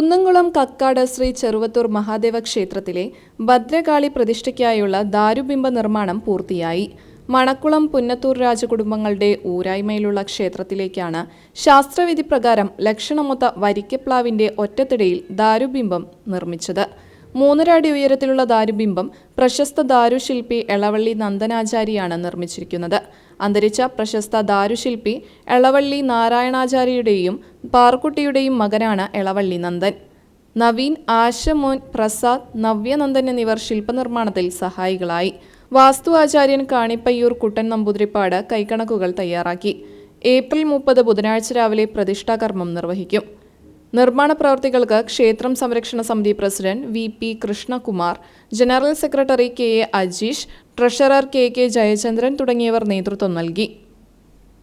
കുന്നംകുളം കക്കാട് ശ്രീ ചെറുവത്തൂർ മഹാദേവ ക്ഷേത്രത്തിലെ ഭദ്രകാളി പ്രതിഷ്ഠയ്ക്കായുള്ള ദാരുബിംബ നിർമ്മാണം പൂർത്തിയായി. മണക്കുളം പുന്നത്തൂർ രാജകുടുംബങ്ങളുടെ ഊരായ്മയിലുള്ള ക്ഷേത്രത്തിലേക്കാണ് ശാസ്ത്രവിധി പ്രകാരം ലക്ഷണമൊത്ത വരിക്കപ്ലാവിന്റെ ഒറ്റത്തിടയിൽ ദാരുബിംബം നിർമ്മിച്ചത്. മൂന്നര അടി ഉയരത്തിലുള്ള ദാരുബിംബം പ്രശസ്ത ദാരുശില്പി എളവള്ളി നന്ദനാചാരിയാണ് നിർമ്മിച്ചിരിക്കുന്നത്. അന്തരിച്ച പ്രശസ്ത ദാരുശില്പി എളവള്ളി നാരായണാചാര്യയുടെയും പാർക്കുട്ടിയുടെയും മകനാണ് എളവള്ളി നന്ദൻ. നവീൻ ആശമോൻ പ്രസാദ് നവ്യനന്ദൻ എന്നിവർ ശില്പനിർമ്മാണത്തിൽ സഹായികളായി. വാസ്തു ആചാര്യൻ കാണിപ്പയ്യൂർ കുട്ടൻ നമ്പൂതിരിപ്പാട് കൈക്കണക്കുകൾ തയ്യാറാക്കി. ഏപ്രിൽ മുപ്പത് ബുധനാഴ്ച രാവിലെ പ്രതിഷ്ഠാകർമ്മം നിർവഹിക്കും. നിർമ്മാണ പ്രവർത്തികൾക്ക് ക്ഷേത്രം സംരക്ഷണ സമിതി president V P Krishnakumar general secretary K A Ajeesh treasurer K K Jayachandran തുടങ്ങിയവർ നേതൃത്വം നൽകി.